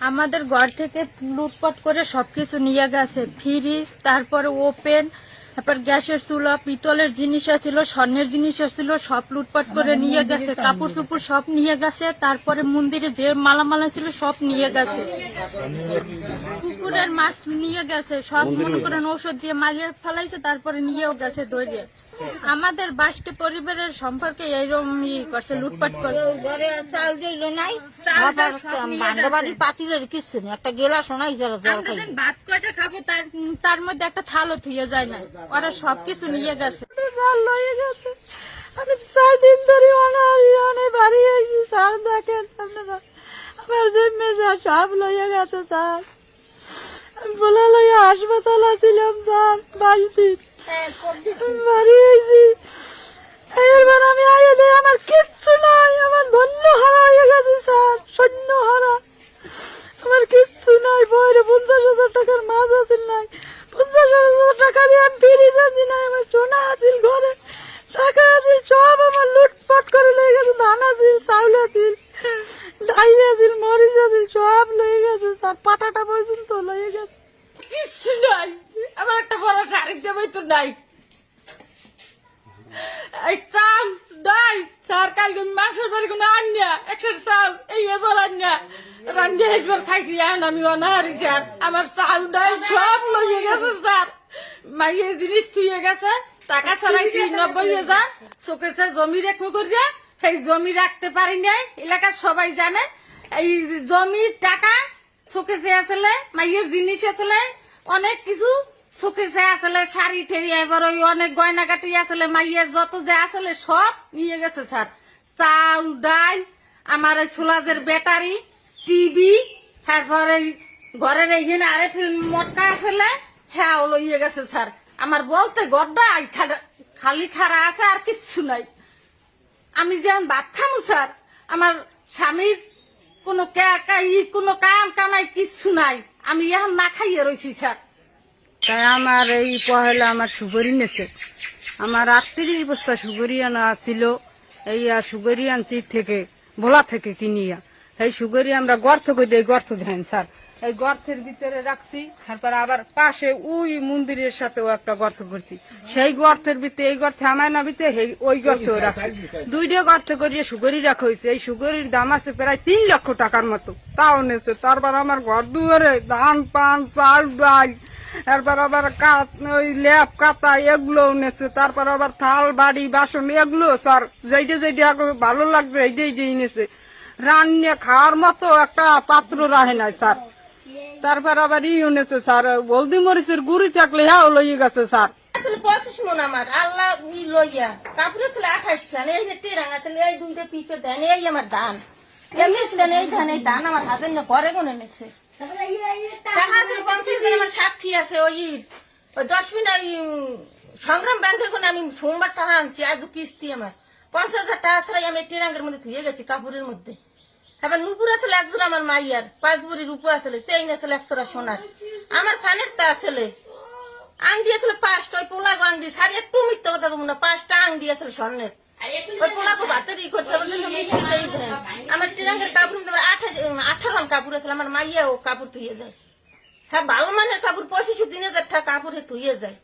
আমাদের ঘর থেকে লুটপাট করে সবকিছু নিয়ে গেছে। ফ্রিজ তারপরে ওপেন তারপর গ্যাসের চুলা পিতলের জিনিস ছিল স্বর্ণের জিনিস ছিল সব লুটপাট করে নিয়ে গেছে। কাপড় চুপড় সব নিয়ে গেছে তারপরে মন্দিরে যে মালামালা ছিল সব নিয়ে গেছে। কুকুরের মাছ নিয়ে গেছে সব মনে করেন ঔষধ দিয়ে মারিয়ে ফেলাইছে তারপরে নিয়েও গেছে দৌড়িয়ে আমাদের বাসটি পরিবারের সম্পর্কে এইরকম ই করছে লুটপাট করছে। ঘরে চাউল দিল নাই আবার পাতিলের কিছু নেই একটা গেলা শোনাই জল জল খাই ভাত কয়টা খাব তার তার মধ্যে একটা থালও থুয়ে যায় না। ওরা সবকিছু নিয়ে গেছে। চাল লয়ে গেছে। আমি চার দিন ধরে অনারি অনে বাড়ি আইছি স্যার দেখেন আপনারা। আমার জন্মে যা সব লয়ে গেছে স্যার বলে লইয়া হাসপাতাল ছিলাম স্যার বাড়িতে বাড়ি আইছি আমি কিচ্ছু নাই, আমার ধন্য হারা হয়ে হারা। আমার কিচ্ছু নাই, বইরে পঞ্চাশ হাজার টাকার মাছ আছিল নাই। পঞ্চাশ হাজার টাকা দিয়ে আমি ফিরে যাচ্ছি না, আমার সোনা আছিল ঘরে। টাকা আছিল, সব আমার লুটপাট করে লেগে গেছে, ধান আছিল, চাউল তো নাই। চাল কোনো চাল এই এবার একবার খাইছি আমি অনাহারি, স্যার। আমার চাল নাই সব লইয়ে গেছে, স্যার। মাইয়ের জিনিস থুয়ে গেছে, টাকা ছাড়াইছি নব্বই হাজার জমি রেখো করিয়া, সেই জমি রাখতে পারি নাই, এলাকার সবাই জানে। এই জমির টাকা চোখেছে আসলে, মাইয়ের জিনিস আসলে, অনেক কিছু চোখেছে আসলে শাড়ি ঠেরি, এবার ওই অনেক গয়নাগাটি আসলে মাইয়ের যত যে আসলে সব নিয়ে গেছে স্যার। চাল, ডাল, আমার এই ছোলাজের ব্যাটারি, টিভি, তারপরে ঘরের এইখানে আরে ফিল্ম মটকা আসলে হ্যাঁ লইয়ে গেছে স্যার। আমার বলতে গড্ডা খালি খারা আছে আর কিচ্ছু নাই। আমি যেমন ভাত খামু স্যার, আমার স্বামীর কোনো কোনো কাম কামাই কিচ্ছু নাই। আমি এখন না খাইয়ে রয়েছি স্যার। তাই আমার এই পহেলা আমার সুগরি নেছে। আমার আটত্রিশ বস্তা সুগরি আনা ছিল, এই সুগরি আনছি থেকে, ভোলা থেকে কিনিয়া। এই সুগরি আমরা গর্ত করে এই গর্ত দেন স্যার, এই গর্তের ভিতরে রাখছি, তারপর আবার পাশে ওই মন্দিরের সাথেও একটা গর্ত করছি। সেই গর্তের ভিতরে, এই গর্তে আমায় না ভিতরে ওই গর্তেও রাখছি। দুইটা গর্ত করিয়ে সুগরি রাখা হয়েছে এই সুগরির দাম আছে প্রায় তিন লক্ষ টাকার মতো। তাও নেছে, তারপর আমার ঘর দুয়ারে ধান, পান, চাল, ডাল তারপর আবার কাত- ওই ল্যাপ কাতা এগুলো নেছে। তারপর আবার থাল, বাড়ি, বাসন এগুলো, স্যার, যেইটা যেইটা ভালো লাগছে এইটা এইটাই নেছে। রান্না খাওয়ার মতো একটা পাত্র রাহে নাই, স্যার। তারপর আবার ই নেছে, স্যার, হলদি মরিচের গুড়ি থাকলে হ্যাঁ লইয়ে গেছে, স্যার। পঁচিশ মন আমার, আল্লাহ লইয়া। কাপড়ে ছিল আঠাশ খান, এই যে টেরাঙ্গা ছিল, এই দুইটা পিপে দেন, এই আমার ধান এমনি ছিলেন এই ধান এই ধান, আমার হাতের না পরে কোনে সংগ্রাম ব্যাংক থেকে আমি সোমবার টাকা আনছি, আজ কিস্তি আমার। পঞ্চাশ হাজার টাকা ছাড়াই আমি টেরাঙ্গের মধ্যে ধুয়ে গেছি, কাপড়ের মধ্যে। এবার নুপুর আসলে একজন আমার মাইয়ার পাঁচ বুড়ি রূপু আসলে চেইন আসলে একশোটা সোনার। আমার কানের তা আসলে আংটি আসলে পাঁচটা, ওই পোলাগো আংটি, শাড়ি একটু মিথ্যা কথা বলব না, পাঁচটা আংটি আসলে স্বর্ণের। ওই পোলাগো ভাতের ই করছে। আমার টিরাঙ্গের কাপড় আঠাশ আঠারো কাপড় আছে আমার মাইয়া ও কাপড় ধুয়ে যায়। হ্যাঁ ভালো মানের কাপড় পঁচিশ তিন হাজার টাকা কাপড়ে ধুয়ে যায়।